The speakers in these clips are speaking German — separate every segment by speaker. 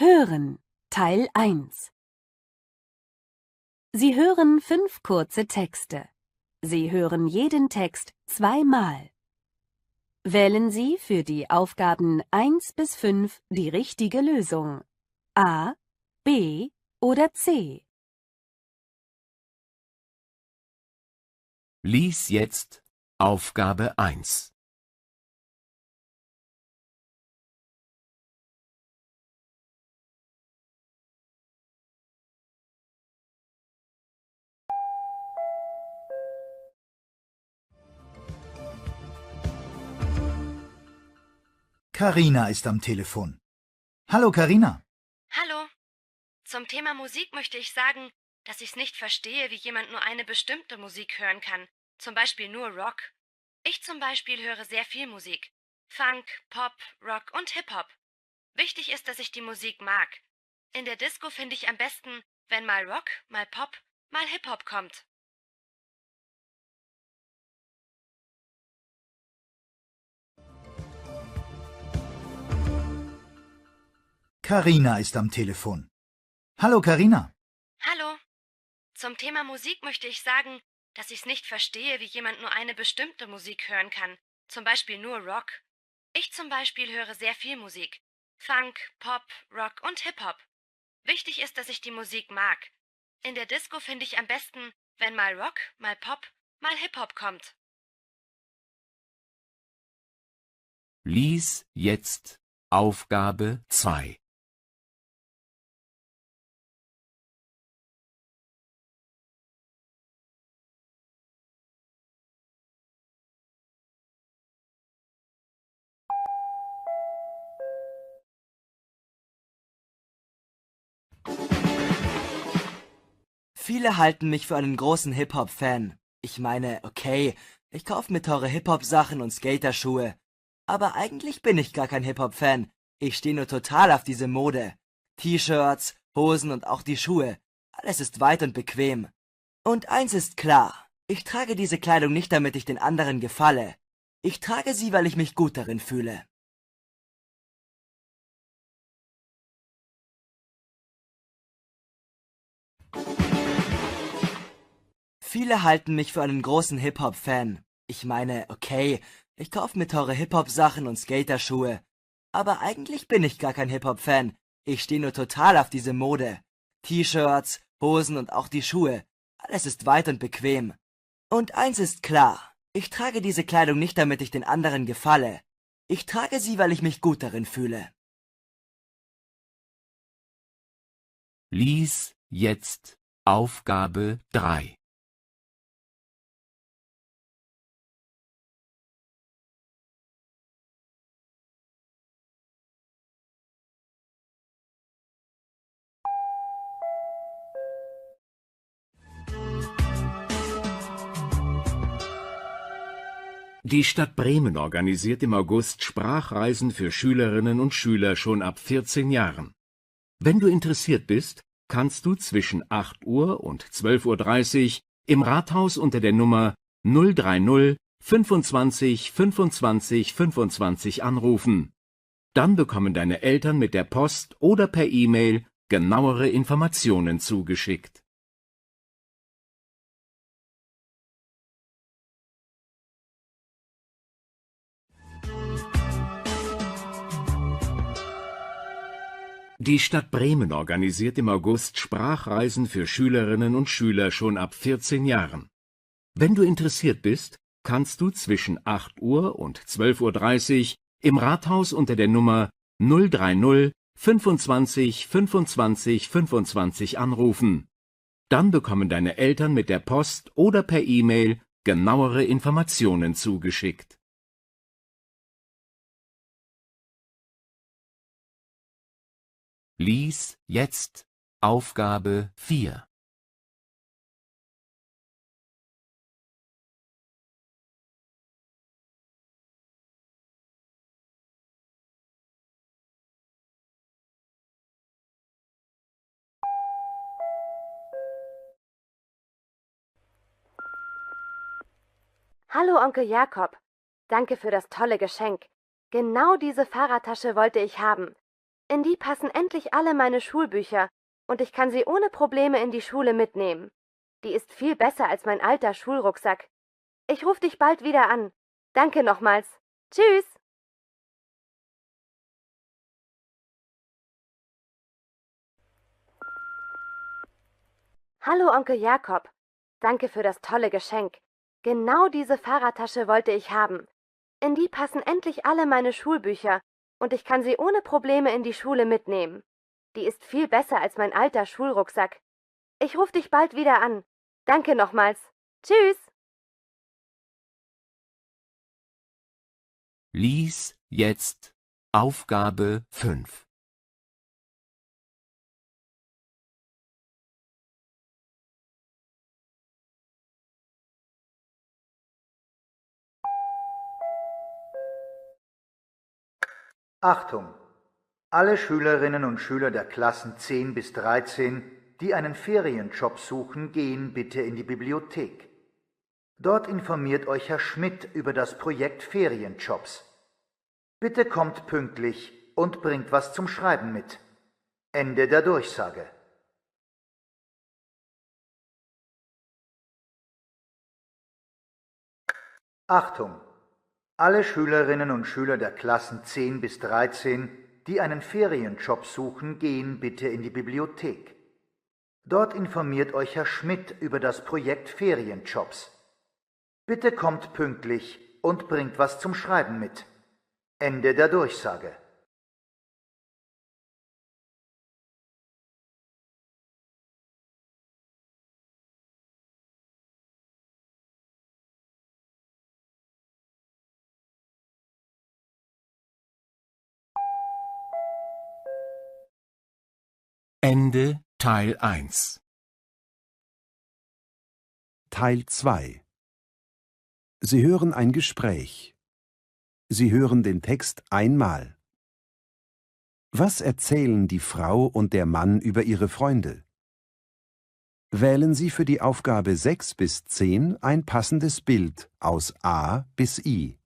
Speaker 1: Hören Teil 1 Sie hören fünf kurze Texte. Sie hören jeden Text zweimal. Wählen Sie für die Aufgaben 1 bis 5 die richtige Lösung. A, B oder C.
Speaker 2: Lies jetzt Aufgabe 1.
Speaker 3: Karina ist am Telefon. Hallo Karina.
Speaker 4: Hallo. Zum Thema Musik möchte ich sagen, dass ich es nicht verstehe, wie jemand nur eine bestimmte Musik hören kann. Zum Beispiel nur Rock. Ich zum Beispiel höre sehr viel Musik. Funk, Pop, Rock und Hip-Hop. Wichtig ist, dass ich die Musik mag. In der Disco finde ich am besten, wenn mal Rock, mal Pop, mal Hip-Hop kommt.
Speaker 3: Karina ist am Telefon. Hallo Karina.
Speaker 4: Hallo. Zum Thema Musik möchte ich sagen, dass ich es nicht verstehe, wie jemand nur eine bestimmte Musik hören kann. Zum Beispiel nur Rock. Ich zum Beispiel höre sehr viel Musik. Funk, Pop, Rock und Hip-Hop. Wichtig ist, dass ich die Musik mag. In der Disco finde ich am besten, wenn mal Rock, mal Pop, mal Hip-Hop kommt.
Speaker 2: Lies jetzt Aufgabe 2.
Speaker 5: Viele halten mich für einen großen Hip-Hop-Fan. Ich meine, okay, ich kaufe mir teure Hip-Hop-Sachen und Skaterschuhe. Aber eigentlich bin ich gar kein Hip-Hop-Fan. Ich stehe nur total auf diese Mode. T-Shirts, Hosen und auch die Schuhe. Alles ist weit und bequem. Und eins ist klar. Ich trage diese Kleidung nicht, damit ich den anderen gefalle. Ich trage sie, weil ich mich gut darin fühle. Viele halten mich für einen großen Hip-Hop-Fan. Ich meine, okay, ich kaufe mir teure Hip-Hop-Sachen und Skaterschuhe. Aber eigentlich bin ich gar kein Hip-Hop-Fan. Ich stehe nur total auf diese Mode. T-Shirts, Hosen und auch die Schuhe. Alles ist weit und bequem. Und eins ist klar. Ich trage diese Kleidung nicht, damit ich den anderen gefalle. Ich trage sie, weil ich mich gut darin fühle.
Speaker 2: Lies jetzt Aufgabe 3. Die Stadt Bremen organisiert im August Sprachreisen für Schülerinnen und Schüler schon ab 14 Jahren. Wenn du interessiert bist, kannst du zwischen 8 Uhr und 12.30 Uhr im Rathaus unter der Nummer 030 25 25 25 anrufen. Dann bekommen deine Eltern mit der Post oder per E-Mail genauere Informationen zugeschickt. Die Stadt Bremen organisiert im August Sprachreisen für Schülerinnen und Schüler schon ab 14 Jahren. Wenn du interessiert bist, kannst du zwischen 8 Uhr und 12.30 Uhr im Rathaus unter der Nummer 030 25 25 25 anrufen. Dann bekommen deine Eltern mit der Post oder per E-Mail genauere Informationen zugeschickt. Lies jetzt Aufgabe 4.
Speaker 4: Hallo, Onkel Jakob. Danke für das tolle Geschenk. Genau diese Fahrradtasche wollte ich haben. In die passen endlich alle meine Schulbücher und ich kann sie ohne Probleme in die Schule mitnehmen. Die ist viel besser als mein alter Schulrucksack. Ich rufe dich bald wieder an. Danke nochmals. Tschüss. Hallo Onkel Jakob. Danke für das tolle Geschenk. Genau diese Fahrradtasche wollte ich haben. In die passen endlich alle meine Schulbücher und ich kann sie ohne Probleme in die Schule mitnehmen. Die ist viel besser als mein alter Schulrucksack. Ich rufe dich bald wieder an. Danke nochmals. Tschüss.
Speaker 2: Lies jetzt Aufgabe 5.
Speaker 3: Achtung! Alle Schülerinnen und Schüler der Klassen 10 bis 13, die einen Ferienjob suchen, gehen bitte in die Bibliothek. Dort informiert euch Herr Schmidt über das Projekt Ferienjobs. Bitte kommt pünktlich und bringt was zum Schreiben mit. Ende der Durchsage. Achtung! Alle Schülerinnen und Schüler der Klassen 10 bis 13, die einen Ferienjob suchen, gehen bitte in die Bibliothek. Dort informiert euch Herr Schmidt über das Projekt Ferienjobs. Bitte kommt pünktlich und bringt was zum Schreiben mit. Ende der Durchsage.
Speaker 2: Ende Teil 1.
Speaker 6: Teil 2 Sie hören ein Gespräch. Sie hören den Text einmal. Was erzählen die Frau und der Mann über ihre Freunde? Wählen Sie für die Aufgabe 6 bis 10 ein passendes Bild aus A bis I.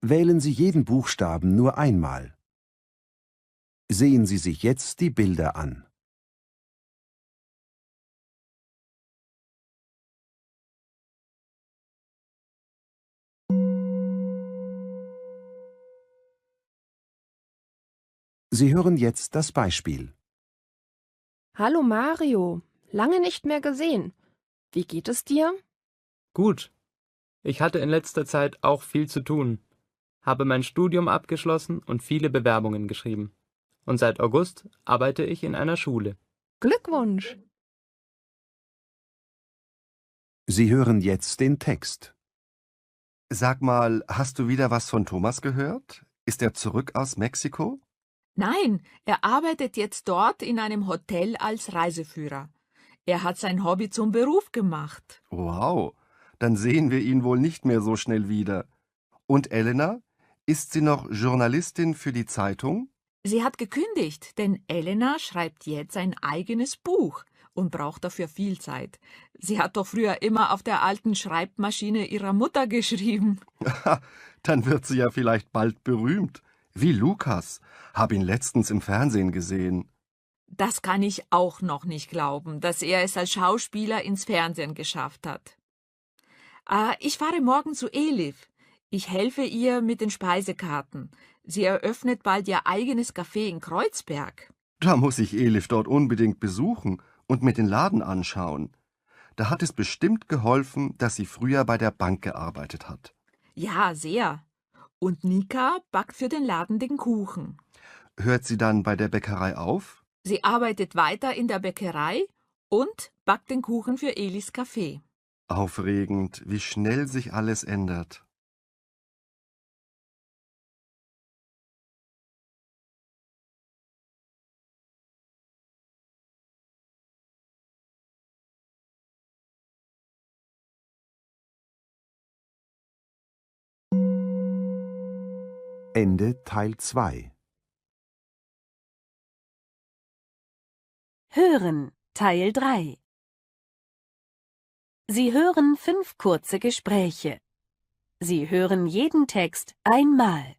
Speaker 6: Wählen Sie jeden Buchstaben nur einmal. Sehen Sie sich jetzt die Bilder an. Sie hören jetzt das Beispiel.
Speaker 7: Hallo Mario, lange nicht mehr gesehen. Wie geht es dir?
Speaker 8: Gut. Ich hatte in letzter Zeit auch viel zu tun, habe mein Studium abgeschlossen und viele Bewerbungen geschrieben. Und seit August arbeite ich in einer Schule.
Speaker 7: Glückwunsch.
Speaker 6: Sie hören jetzt den Text.
Speaker 9: Sag mal, hast du wieder was von Thomas gehört? Ist er zurück aus Mexiko?
Speaker 10: Nein, er arbeitet jetzt dort in einem Hotel als Reiseführer. Er hat sein Hobby zum Beruf gemacht.
Speaker 9: Wow, dann sehen wir ihn wohl nicht mehr so schnell wieder. Und Elena? Ist sie noch Journalistin für die Zeitung?
Speaker 10: Sie hat gekündigt, denn Elena schreibt jetzt ein eigenes Buch und braucht dafür viel Zeit. Sie hat doch früher immer auf der alten Schreibmaschine ihrer Mutter geschrieben.
Speaker 9: Dann wird sie ja vielleicht bald berühmt. Wie Lukas. Hab ihn letztens im Fernsehen gesehen.
Speaker 10: Das kann ich auch noch nicht glauben, dass er es als Schauspieler ins Fernsehen geschafft hat. Ah, ich fahre morgen zu Elif. Ich helfe ihr mit den Speisekarten. Sie eröffnet bald ihr eigenes Café in Kreuzberg.
Speaker 9: Da muss ich Elif dort unbedingt besuchen und mir den Laden anschauen. Da hat es bestimmt geholfen, dass sie früher bei der Bank gearbeitet hat.
Speaker 10: Ja, sehr. Und Nika backt für den Laden den Kuchen.
Speaker 9: Hört sie dann bei der Bäckerei auf?
Speaker 10: Sie arbeitet weiter in der Bäckerei und backt den Kuchen für Elis Café.
Speaker 9: Aufregend, wie schnell sich alles ändert.
Speaker 6: Ende Teil 2
Speaker 1: Hören Teil 3 Sie hören fünf kurze Gespräche. Sie hören jeden Text einmal.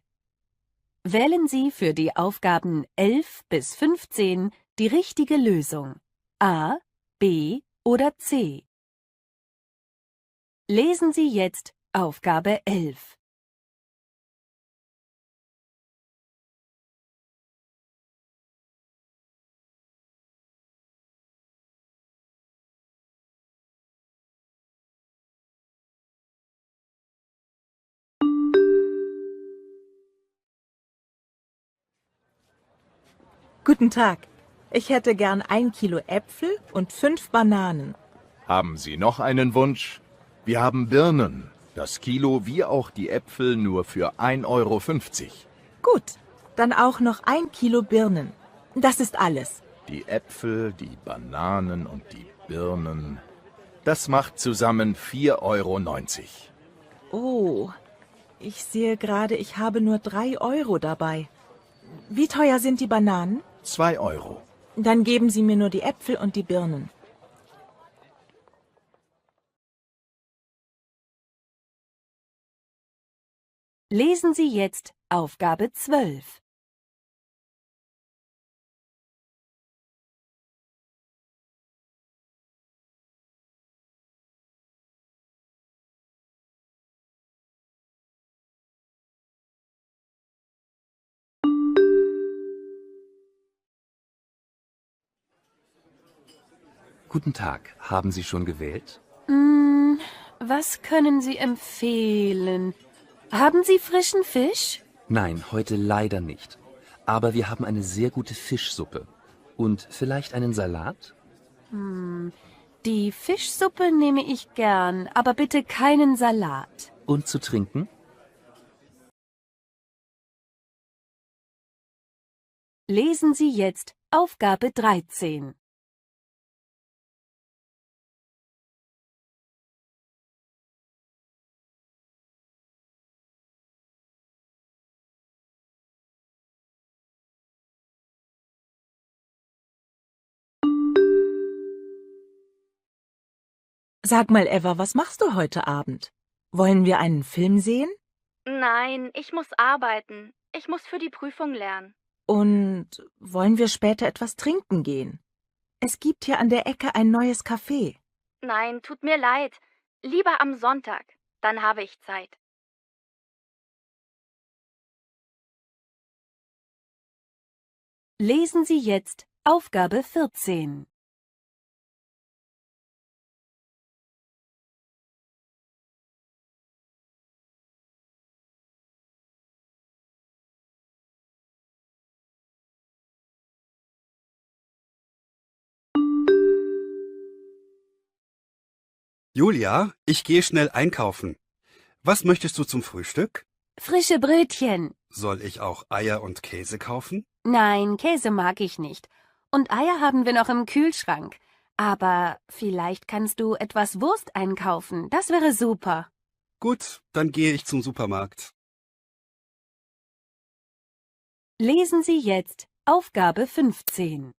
Speaker 1: Wählen Sie für die Aufgaben 11 bis 15 die richtige Lösung. A, B oder C. Lesen Sie jetzt Aufgabe 11.
Speaker 11: Guten Tag. Ich hätte gern ein Kilo Äpfel und fünf Bananen.
Speaker 5: Haben Sie noch einen Wunsch? Wir haben Birnen. Das Kilo wie auch die Äpfel nur für 1,50 Euro.
Speaker 11: Gut, dann auch noch ein Kilo Birnen. Das ist alles.
Speaker 5: Die Äpfel, die Bananen und die Birnen. Das macht zusammen 4,90 Euro.
Speaker 11: Oh, ich sehe gerade, ich habe nur drei Euro dabei. Wie teuer sind die Bananen?
Speaker 5: Zwei Euro.
Speaker 11: Dann geben Sie mir nur die Äpfel und die Birnen.
Speaker 1: Lesen Sie jetzt Aufgabe 12.
Speaker 12: Guten Tag. Haben Sie schon gewählt?
Speaker 1: Hm, was können Sie empfehlen? Haben Sie frischen Fisch?
Speaker 12: Nein, heute leider nicht. Aber wir haben eine sehr gute Fischsuppe. Und vielleicht einen Salat?
Speaker 1: Hm, die Fischsuppe nehme ich gern, aber bitte keinen Salat.
Speaker 12: Und zu trinken?
Speaker 1: Lesen Sie jetzt Aufgabe 13.
Speaker 11: Sag mal, Eva, was machst du heute Abend? Wollen wir einen Film sehen?
Speaker 13: Nein, ich muss arbeiten. Ich muss für die Prüfung lernen.
Speaker 11: Und wollen wir später etwas trinken gehen? Es gibt hier an der Ecke ein neues Café.
Speaker 13: Nein, tut mir leid. Lieber am Sonntag. Dann habe ich Zeit.
Speaker 1: Lesen Sie jetzt Aufgabe 14.
Speaker 14: Julia, ich gehe schnell einkaufen. Was möchtest du zum Frühstück?
Speaker 1: Frische Brötchen.
Speaker 14: Soll ich auch Eier und Käse kaufen?
Speaker 1: Nein, Käse mag ich nicht. Und Eier haben wir noch im Kühlschrank. Aber vielleicht kannst du etwas Wurst einkaufen. Das wäre super.
Speaker 14: Gut, dann gehe ich zum Supermarkt.
Speaker 1: Lesen Sie jetzt Aufgabe 15.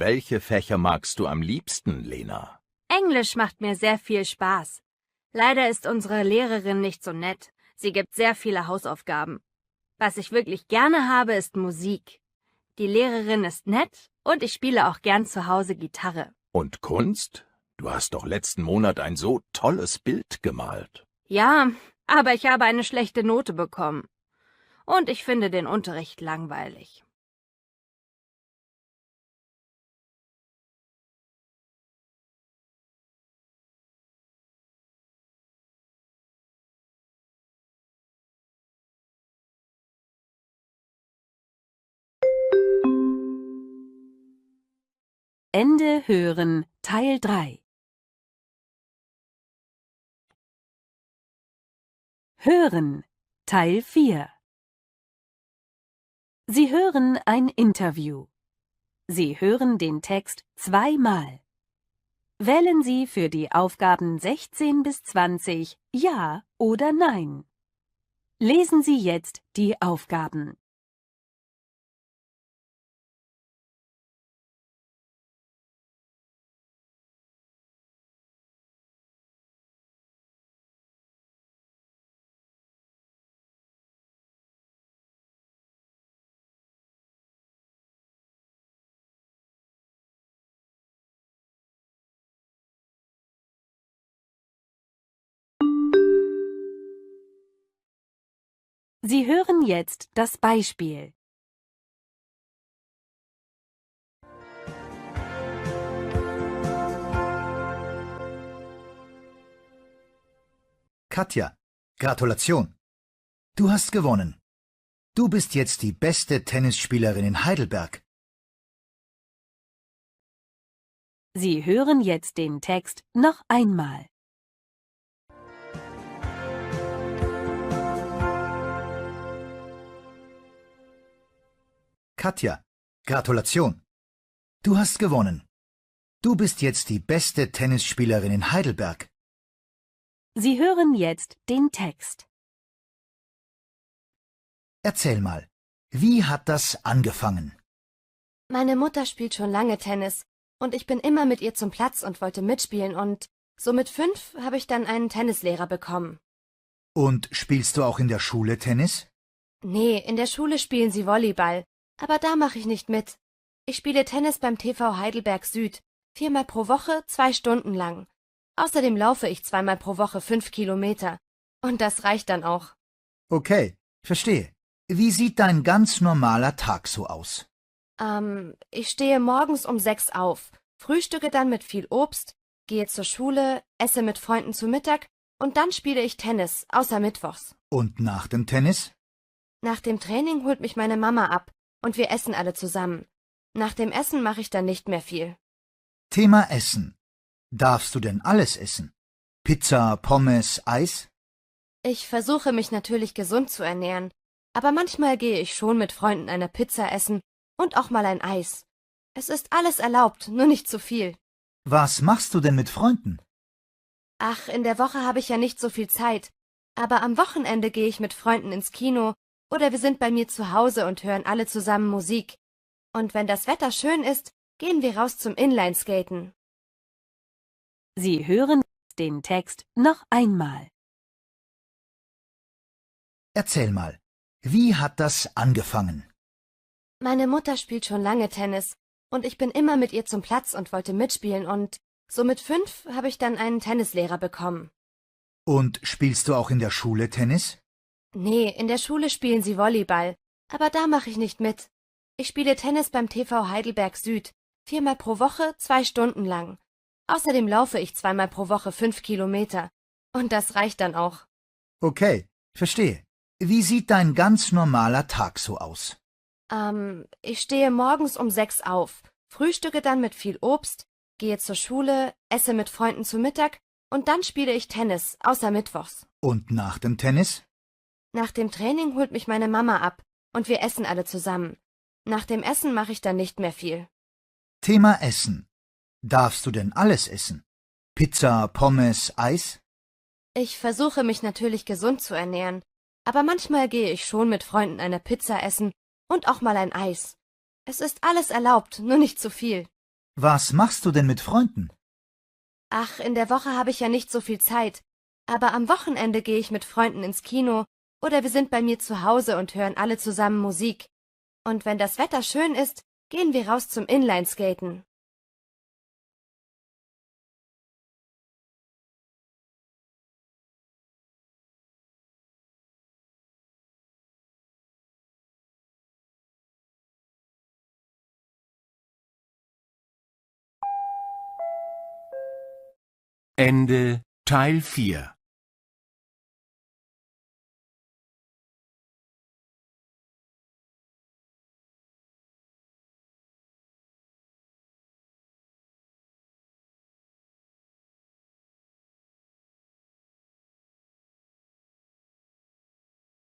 Speaker 5: Welche Fächer magst du am liebsten, Lena?
Speaker 13: Englisch macht mir sehr viel Spaß. Leider ist unsere Lehrerin nicht so nett. Sie gibt sehr viele Hausaufgaben. Was ich wirklich gerne habe, ist Musik. Die Lehrerin ist nett und ich spiele auch gern zu Hause Gitarre.
Speaker 5: Und Kunst? Du hast doch letzten Monat ein so tolles Bild gemalt.
Speaker 13: Ja, aber ich habe eine schlechte Note bekommen. Und ich finde den Unterricht langweilig.
Speaker 1: Ende Hören Teil 3 Hören Teil 4 Sie hören ein Interview. Sie hören den Text zweimal. Wählen Sie für die Aufgaben 16 bis 20 Ja oder Nein. Lesen Sie jetzt die Aufgaben. Sie hören jetzt das Beispiel.
Speaker 3: Katja, Gratulation. Du hast gewonnen. Du bist jetzt die beste Tennisspielerin in Heidelberg.
Speaker 1: Sie hören jetzt den Text noch einmal.
Speaker 3: Katja, Gratulation. Du hast gewonnen. Du bist jetzt die beste Tennisspielerin in Heidelberg.
Speaker 1: Sie hören jetzt den Text.
Speaker 3: Erzähl mal, wie hat das angefangen?
Speaker 4: Meine Mutter spielt schon lange Tennis und ich bin immer mit ihr zum Platz und wollte mitspielen und so mit fünf habe ich dann einen Tennislehrer bekommen.
Speaker 3: Und spielst du auch in der Schule Tennis?
Speaker 4: Nee, in der Schule spielen sie Volleyball, aber da mache ich nicht mit. Ich spiele Tennis beim TV Heidelberg Süd, viermal pro Woche, zwei Stunden lang. Außerdem laufe ich zweimal pro Woche fünf Kilometer. Und das reicht dann auch.
Speaker 3: Okay, verstehe. Wie sieht dein ganz normaler Tag so aus?
Speaker 4: Ähm, ich stehe morgens um sechs auf, frühstücke dann mit viel Obst, gehe zur Schule, esse mit Freunden zu Mittag und dann spiele ich Tennis, außer Mittwochs.
Speaker 3: Und nach dem Tennis?
Speaker 4: Nach dem Training holt mich meine Mama ab und wir essen alle zusammen. Nach dem Essen mache ich dann nicht mehr viel.
Speaker 3: Thema Essen. Darfst du denn alles essen? Pizza, Pommes, Eis?
Speaker 4: Ich versuche mich natürlich gesund zu ernähren, aber manchmal gehe ich schon mit Freunden eine Pizza essen und auch mal ein Eis. Es ist alles erlaubt, nur nicht zu viel.
Speaker 3: Was machst du denn mit Freunden?
Speaker 4: Ach, in der Woche habe ich ja nicht so viel Zeit, aber am Wochenende gehe ich mit Freunden ins Kino oder wir sind bei mir zu Hause und hören alle zusammen Musik. Und wenn das Wetter schön ist, gehen wir raus zum Inlineskaten.
Speaker 1: Sie hören den Text noch einmal.
Speaker 3: Erzähl mal, wie hat das angefangen?
Speaker 4: Meine Mutter spielt schon lange Tennis und ich bin immer mit ihr zum Platz und wollte mitspielen und so mit fünf habe ich dann einen Tennislehrer bekommen.
Speaker 3: Und spielst du auch in der Schule Tennis?
Speaker 4: Nee, in der Schule spielen sie Volleyball, aber da mache ich nicht mit. Ich spiele Tennis beim TV Heidelberg Süd, viermal pro Woche, zwei Stunden lang. Außerdem laufe ich zweimal pro Woche fünf Kilometer. Und das reicht dann auch.
Speaker 3: Okay, verstehe. Wie sieht dein ganz normaler Tag so aus?
Speaker 4: Ähm, ich stehe morgens um sechs auf, frühstücke dann mit viel Obst, gehe zur Schule, esse mit Freunden zu Mittag und dann spiele ich Tennis, außer Mittwochs.
Speaker 3: Und nach dem Tennis?
Speaker 4: Nach dem Training holt mich meine Mama ab und wir essen alle zusammen. Nach dem Essen mache ich dann nicht mehr viel.
Speaker 3: Thema Essen. Darfst du denn alles essen? Pizza, Pommes, Eis?
Speaker 4: Ich versuche mich natürlich gesund zu ernähren, aber manchmal gehe ich schon mit Freunden eine Pizza essen und auch mal ein Eis. Es ist alles erlaubt, nur nicht zu viel.
Speaker 3: Was machst du denn mit Freunden?
Speaker 4: Ach, in der Woche habe ich ja nicht so viel Zeit, aber am Wochenende gehe ich mit Freunden ins Kino oder wir sind bei mir zu Hause und hören alle zusammen Musik. Und wenn das Wetter schön ist, gehen wir raus zum Inlineskaten.
Speaker 2: Ende Teil 4